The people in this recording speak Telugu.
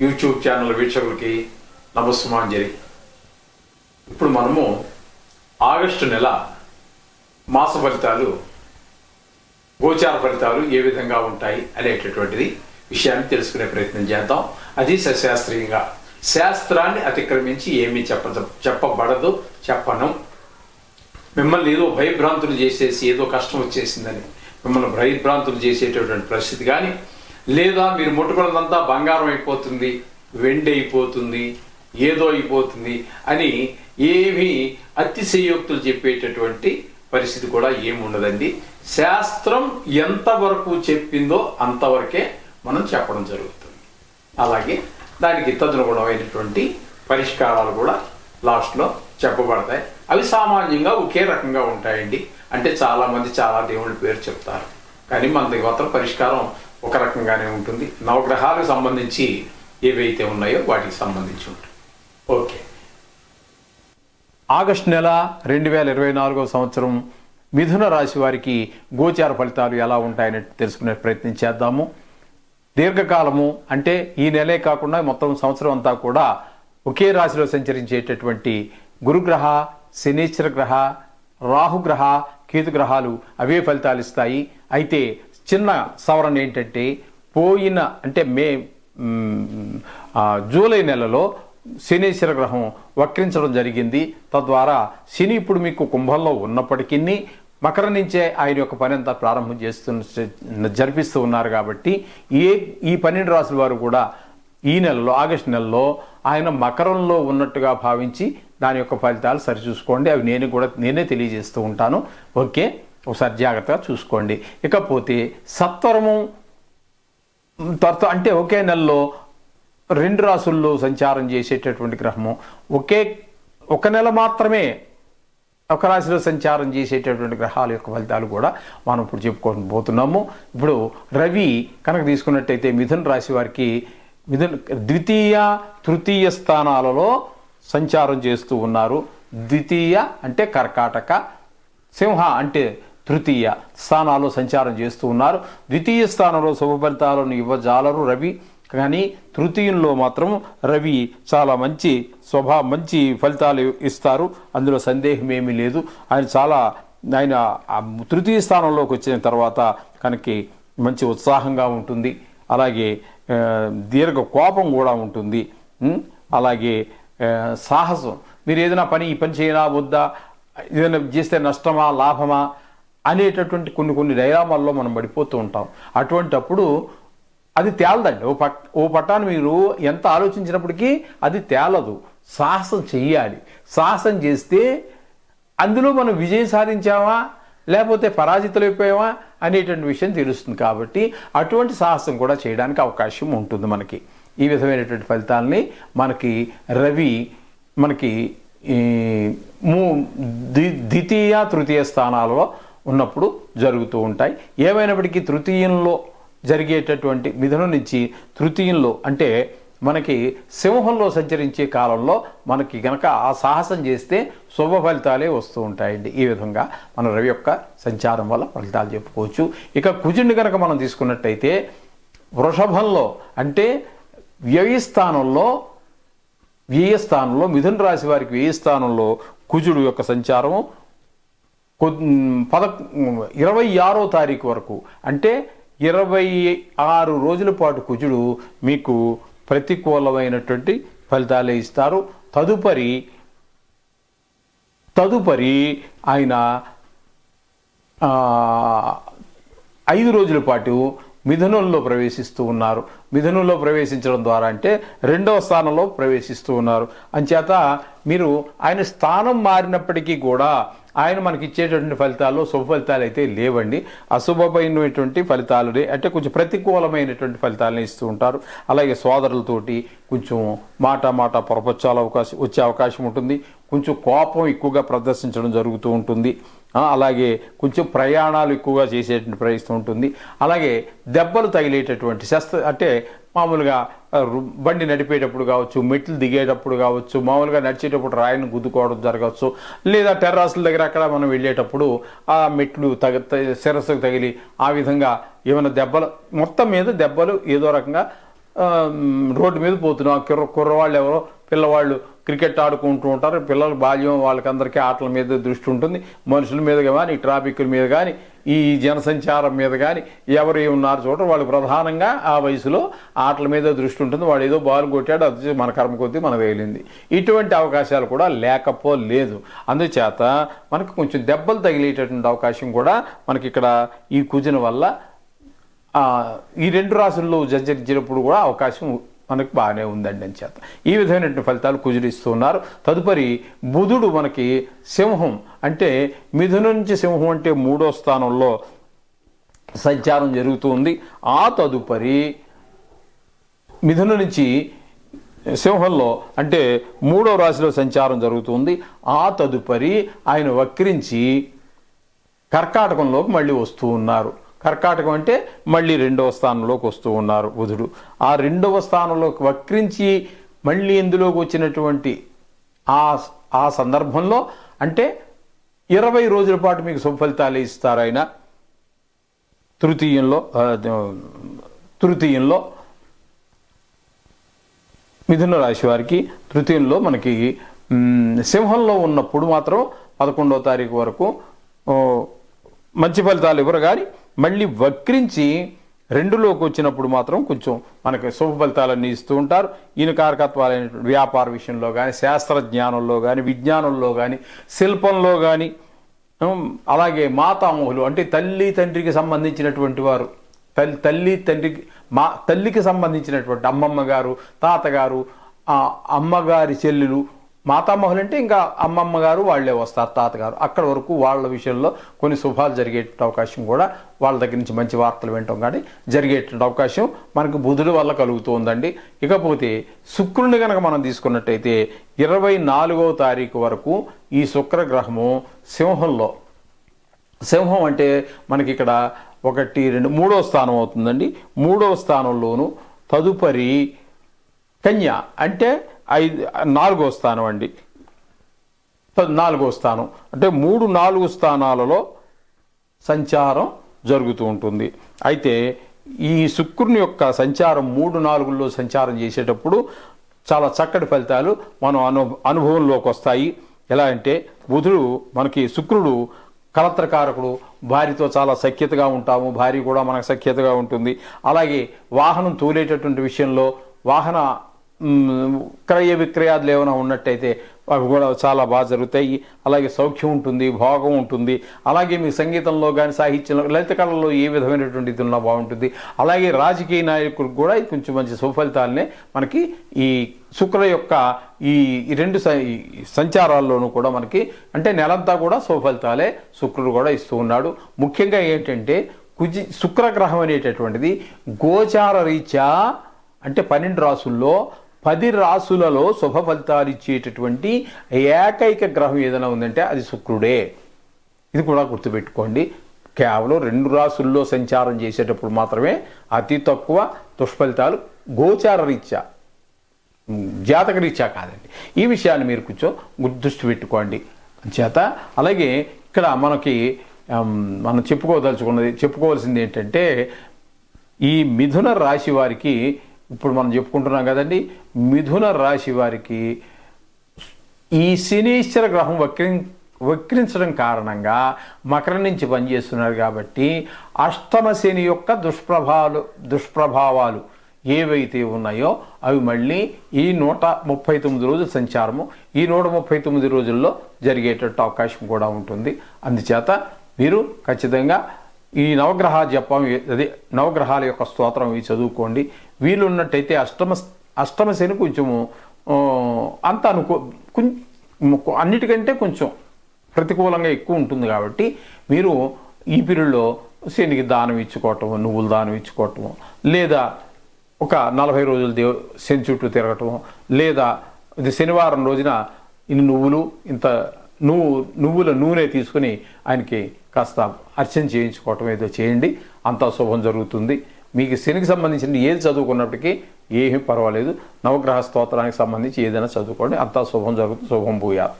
యూట్యూబ్ ఛానల్ వీక్షకులకి నమస్సుమాంజలి ఇప్పుడు మనము ఆగస్టు నెల మాస ఫలితాలు గోచార ఫలితాలు ఏ విధంగా ఉంటాయి అనేటటువంటిది విషయాన్ని తెలుసుకునే ప్రయత్నం చేద్దాం. అది సశాస్త్రీయంగా. శాస్త్రాన్ని అతిక్రమించి ఏమీ చెప్ప చెప్పబడదు చెప్పను. మిమ్మల్ని ఏదో భయభ్రాంతులు చేసేసి ఏదో కష్టం వచ్చేసిందని మిమ్మల్ని భయభ్రాంతులు చేసేటటువంటి పరిస్థితి కానీ లేదా మీరు ముట్టుకున్నదంతా బంగారం అయిపోతుంది వెండి అయిపోతుంది ఏదో అయిపోతుంది అని ఏమీ అతిశయోక్తులు చెప్పేటటువంటి పరిస్థితి కూడా ఏముండదండి. శాస్త్రం ఎంతవరకు చెప్పిందో అంతవరకే మనం చెప్పడం జరుగుతుంది. అలాగే దానికి తదనుగుణమైనటువంటి పరిష్కారాలు కూడా లాస్ట్లో చెప్పబడతాయి. అవి సామాన్యంగా ఒకే రకంగా ఉంటాయండి. అంటే చాలామంది చాలా దేవుళ్ళ పేరు చెప్తారు. కానీ మన దగ్గర పరిష్కారం ఒక రకంగానే ఉంటుంది. నవగ్రహాలకు సంబంధించి ఏవైతే ఉన్నాయో వాటికి సంబంధించి ఉంటుంది. ఓకే. ఆగస్టు నెల రెండు వేల ఇరవై నాలుగవ సంవత్సరం మిథున రాశి వారికి గోచార ఫలితాలు ఎలా ఉంటాయని తెలుసుకునే ప్రయత్నం చేద్దాము. దీర్ఘకాలము అంటే ఈ నెలే కాకుండా మొత్తం సంవత్సరం అంతా కూడా ఒకే రాశిలో సంచరించేటటువంటి గురుగ్రహ శనీశ్వర గ్రహ రాహుగ్రహ కేతుగ్రహాలు అవే ఫలితాలు ఇస్తాయి. అయితే చిన్న సవరణ ఏంటంటే పోయిన అంటే మే జూలై నెలలో శనీశ్వర గ్రహం వక్రించడం జరిగింది. తద్వారా శని ఇప్పుడు మీకు కుంభంలో ఉన్నప్పటికీ మకర నుంచే ఆయన యొక్క పని అంతా ప్రారంభం చేస్తున్న జరిపిస్తూ ఉన్నారు కాబట్టి ఏ ఈ పన్నెండు రాసుల వారు కూడా ఈ నెలలో ఆగస్టు నెలలో ఆయన మకరంలో ఉన్నట్టుగా భావించి దాని యొక్క ఫలితాలు సరిచూసుకోండి. అవి నేను కూడా నేనే తెలియజేస్తూ ఉంటాను. ఓకే? ఒకసారి జాగ్రత్తగా చూసుకోండి. ఇకపోతే సత్వరము తర్వాత అంటే ఒకే నెలలో రెండు రాసుల్లో సంచారం చేసేటటువంటి గ్రహము. ఒకే ఒక నెల మాత్రమే ఒక రాశిలో సంచారం చేసేటటువంటి గ్రహాల యొక్క ఫలితాలు కూడా మనం ఇప్పుడు చెప్పుకొని పోతున్నాము. ఇప్పుడు రవి కనుక తీసుకున్నట్టయితే మిథున్ రాశి వారికి మిథున్ ద్వితీయ తృతీయ స్థానాలలో సంచారం చేస్తూ ఉన్నారు. ద్వితీయ అంటే కర్కాటక సింహ అంటే తృతీయ స్థానాల్లో సంచారం చేస్తూ ఉన్నారు. ద్వితీయ స్థానంలో శుభ ఫలితాలను ఇవ్వజాలరు రవి. కానీ తృతీయంలో మాత్రం రవి చాలా మంచి స్వభా మంచి ఫలితాలు ఇస్తారు. అందులో సందేహం ఏమీ లేదు. ఆయన చాలా ఆయన తృతీయ స్థానంలోకి వచ్చిన తర్వాత కనుక మంచి ఉత్సాహంగా ఉంటుంది. అలాగే దీర్ఘ కోపం కూడా ఉంటుంది. అలాగే సాహసం. మీరు ఏదైనా పని ఈ పని చేయనా వద్దా? ఏదైనా చేస్తే నష్టమా లాభమా? అనేటటువంటి కొన్ని కొన్ని డైరామాల్లో మనం పడిపోతూ ఉంటాం. అటువంటప్పుడు అది తేలదండి. ఓ పట్ ఓ పట్టాన్ని మీరు ఎంత ఆలోచించినప్పటికీ అది తేలదు. సాహసం చెయ్యాలి. సాహసం చేస్తే అందులో మనం విజయం సాధించామా? లేకపోతే పరాజితులైపోయామా అనేటువంటి విషయం తెలుస్తుంది కాబట్టి అటువంటి సాహసం కూడా చేయడానికి అవకాశం ఉంటుంది మనకి. ఈ విధమైనటువంటి ఫలితాలని మనకి రవి మనకి మూ ద్వితీయ తృతీయ స్థానాలలో ఉన్నప్పుడు జరుగుతూ ఉంటాయి. ఏమైనప్పటికీ తృతీయంలో జరిగేటటువంటి మిథునం నుంచి తృతీయంలో అంటే మనకి సింహంలో సంచరించే కాలంలో మనకి గనక ఆ సాహసం చేస్తే శుభ ఫలితాలే వస్తూ ఉంటాయండి. ఈ విధంగా మన రవి యొక్క సంచారం వల్ల ఫలితాలు చెప్పుకోవచ్చు. ఇక కుజుడిని కనుక మనం తీసుకున్నట్టయితే వృషభంలో అంటే వ్యయస్థానంలో వ్యయస్థానంలో మిథున రాశి వారికి వ్యయస్థానంలో కుజుడు యొక్క సంచారము పద ఇరవై ఆరో తారీఖు వరకు. అంటే ఇరవై ఆరు రోజుల పాటు కుజుడు మీకు ప్రతికూలమైనటువంటి ఫలితాలే ఇస్తారు. తదుపరి తదుపరి ఆయన ఐదు రోజుల పాటు మిథునంలో ప్రవేశిస్తూ ఉన్నారు. మిథునంలో ప్రవేశించడం ద్వారా అంటే రెండవ స్థానంలో ప్రవేశిస్తూ ఉన్నారు. అంచేత మీరు ఆయన స్థానం మారినప్పటికీ కూడా ఆయన మనకి ఇచ్చేటటువంటి ఫలితాల్లో శుభ ఫలితాలు అయితే లేవండి. అశుభమైనటువంటి ఫలితాలు అంటే కొంచెం ప్రతికూలమైనటువంటి ఫలితాలను ఇస్తూ ఉంటారు. అలాగే సోదరులతోటి కొంచెం మాట మాట పొరపచ్చాల అవకాశం వచ్చే అవకాశం ఉంటుంది. కొంచెం కోపం ఎక్కువగా ప్రదర్శించడం జరుగుతూ ఉంటుంది. అలాగే కొంచెం ప్రయాణాలు ఎక్కువగా చేసేటువంటి ప్రయత్నం ఉంటుంది. అలాగే దెబ్బలు తగిలేటటువంటి శస్త్ర అంటే మామూలుగా బండి నడిపేటప్పుడు కావచ్చు మెట్లు దిగేటప్పుడు కావచ్చు మామూలుగా నడిచేటప్పుడు రాయిని గుద్దుకోవడం జరగవచ్చు లేదా టెర్రాసుల దగ్గర అక్కడ మనం వెళ్ళేటప్పుడు ఆ మెట్లు తగ శిరస్సుకు తగిలి ఆ విధంగా ఏమైనా దెబ్బలు మొత్తం మీద దెబ్బలు ఏదో రకంగా రోడ్డు మీద పోతున్నాం. కుర్ర కుర్రవాళ్ళు ఎవరో పిల్లవాళ్ళు క్రికెట్ ఆడుకుంటూ ఉంటారు. పిల్లలు బాల్యం వాళ్ళకందరికీ ఆటల మీద దృష్టి ఉంటుంది. మనుషుల మీద కానీ ట్రాఫిక్ల మీద కానీ ఈ జనసంచారం మీద కానీ ఎవరు ఉన్నారు చూడ వాళ్ళు ప్రధానంగా ఆ వయసులో ఆటల మీద దృష్టి ఉంటుంది. వాడు ఏదో బాల్ కొట్టాడు అది మన కర్మ కొద్దీ మనకు వేలింది. ఇటువంటి అవకాశాలు కూడా లేకపోలేదు. అందుచేత మనకు కొంచెం దెబ్బలు తగిలేటటువంటి అవకాశం కూడా మనకి ఇక్కడ ఈ కుజన వల్ల ఈ రెండు రాసుల్లో జర్జరించినప్పుడు కూడా అవకాశం మనకు బాగానే ఉందండి అని చేత. ఈ విధమైనటువంటి ఫలితాలు కుజరిస్తున్నారు ఉన్నారు తదుపరి బుధుడు మనకి సింహం. అంటే మిథున నుంచి సింహం అంటే మూడో స్థానంలో సంచారం జరుగుతుంది. ఆ తదుపరి మిథున నుంచి సింహంలో అంటే మూడో రాశిలో సంచారం జరుగుతుంది. ఆ తదుపరి ఆయన వక్రించి కర్కాటకంలోకి మళ్ళీ వస్తూ ఉన్నారు. కర్కాటకం అంటే మళ్ళీ రెండవ స్థానంలోకి వస్తూ ఉన్నారు బుధుడు. ఆ రెండవ స్థానంలోకి వక్రించి మళ్ళీ ఇందులోకి వచ్చినటువంటి ఆ ఆ సందర్భంలో అంటే ఇరవై రోజుల పాటు మీకు సుఫలితాలు ఇస్తారు ఆయన. తృతీయంలో తృతీయంలో మిథున రాశి వారికి తృతీయంలో మనకి సింహంలో ఉన్నప్పుడు మాత్రం పదకొండవ తారీఖు వరకు మంచి ఫలితాలు ఇవ్వరు కానీ మళ్ళీ వక్రించి రెండులోకి వచ్చినప్పుడు మాత్రం కొంచెం మనకి శుభ ఫలితాలన్నీ ఇస్తూ ఉంటారు. ఈయన కారకత్వాలైన వ్యాపార విషయంలో కానీ శాస్త్రజ్ఞానంలో కానీ విజ్ఞానంలో కానీ శిల్పంలో కానీ అలాగే మాతామహులు అంటే తల్లి తండ్రికి సంబంధించినటువంటి వారు తల్లి తల్లి తండ్రికి మా తల్లికి సంబంధించినటువంటి అమ్మమ్మ గారు తాతగారు అమ్మగారి చెల్లెలు మాతామహులు అంటే ఇంకా అమ్మమ్మ గారు వాళ్ళే వస్తారు తాతగారు. అక్కడ వరకు వాళ్ళ విషయంలో కొన్ని శుభాలు జరిగే అవకాశం కూడా వాళ్ళ దగ్గర నుంచి మంచి వార్తలు వినటం కానీ జరిగేటువంటి అవకాశం మనకు బుధుడి వల్ల కలుగుతుందండి. ఇకపోతే శుక్రుని కనుక మనం తీసుకున్నట్టయితే ఇరవై నాలుగవ తారీఖు వరకు ఈ శుక్రగ్రహము సింహంలో. సింహం అంటే మనకి ఇక్కడ ఒకటి రెండు మూడో స్థానం అవుతుందండి. మూడో స్థానంలోను తదుపరి కన్య అంటే ఐదు నాలుగో స్థానం అండి. నాలుగో స్థానం. అంటే మూడు నాలుగు స్థానాలలో సంచారం జరుగుతూ ఉంటుంది. అయితే ఈ శుక్రుని యొక్క సంచారం మూడు నాలుగుల్లో సంచారం చేసేటప్పుడు చాలా చక్కటి ఫలితాలు మనం అను అనుభవంలోకి వస్తాయి. ఎలా అంటే బుధుడు మనకి శుక్రుడు కలత్రకారకుడు భార్యతో చాలా సఖ్యతగా ఉంటాము. భార్య కూడా మనకు సఖ్యతగా ఉంటుంది. అలాగే వాహనం తోలేటటువంటి విషయంలో వాహన క్రయ విక్రయాలు ఏమైనా ఉన్నట్టయితే అవి కూడా చాలా బాగా జరుగుతాయి. అలాగే సౌఖ్యం ఉంటుంది భోగం ఉంటుంది. అలాగే మీ సంగీతంలో కానీ సాహిత్యంలో లలిత కళలో ఏ విధమైనటువంటి ఇది ఉన్నా బాగుంటుంది. అలాగే రాజకీయ నాయకులకు కూడా కొంచెం మంచి సుఫలితాలనే మనకి ఈ శుక్ర యొక్క ఈ రెండు సంచారాల్లోనూ కూడా మనకి అంటే నెలంతా కూడా సుఫలితాలే శుక్రుడు కూడా ఇస్తూ ఉన్నాడు. ముఖ్యంగా ఏంటంటే కుజి శుక్రగ్రహం అనేటటువంటిది గోచార రీత్యా అంటే పన్నెండు రాసుల్లో పది రాసులలో శుభ ఫలితాలు ఇచ్చేటటువంటి ఏకైక గ్రహం ఏదైనా ఉందంటే అది శుక్రుడే. ఇది కూడా గుర్తుపెట్టుకోండి. కేవలం రెండు రాసుల్లో సంచారం చేసేటప్పుడు మాత్రమే అతి తక్కువ దుష్ఫలితాలు గోచార రీత్యా జాతక రీత్యా కాదండి. ఈ విషయాన్ని మీరు కొంచెం దృష్టి పెట్టుకోండి. చేత అలాగే ఇక్కడ మనకి మనం చెప్పుకోదలుచుకున్నది చెప్పుకోవాల్సింది ఏంటంటే ఈ మిథున రాశి వారికి ఇప్పుడు మనం చెప్పుకుంటున్నాం కదండి మిథున రాశి వారికి ఈ శనీశ్వర గ్రహం వక్రి వక్రించడం కారణంగా మకరం నుంచి పనిచేస్తున్నారు కాబట్టి అష్టమ శని యొక్క దుష్ప్రభావాలు దుష్ప్రభావాలు ఏవైతే ఉన్నాయో అవి మళ్ళీ ఈ నూట ముప్పై తొమ్మిది రోజుల సంచారము ఈ నూట ముప్పై తొమ్మిది రోజుల్లో జరిగేటట్టు అవకాశం కూడా ఉంటుంది. అందుచేత మీరు ఖచ్చితంగా ఈ నవగ్రహ జపం అదే నవగ్రహాల యొక్క స్తోత్రం ఇవి చదువుకోండి. వీలున్నట్టయితే అష్టమ అష్టమ శని కొంచెము అంత అనుకో అన్నిటికంటే కొంచెం ప్రతికూలంగా ఎక్కువ ఉంటుంది కాబట్టి మీరు ఈ పీరియడ్లో శనికి దానం ఇచ్చుకోవటం నువ్వులు దానం ఇచ్చుకోవటము లేదా ఒక నలభై రోజులు దేవ శని చుట్టూ తిరగటము లేదా ఇది శనివారం రోజున ఇన్ని నువ్వులు ఇంత నువ్వు నువ్వుల నూనె తీసుకుని ఆయనకి కాస్త అర్చన చేయించుకోవటం ఏదో చేయండి. అంతా శుభం జరుగుతుంది. మీకు శనికి సంబంధించిన ఏది చదువుకున్నప్పటికీ ఏమీ పర్వాలేదు. నవగ్రహ స్తోత్రానికి సంబంధించి ఏదైనా చదువుకోండి. అంతా శుభం జరుగుతుంది. శుభం భూయాత్.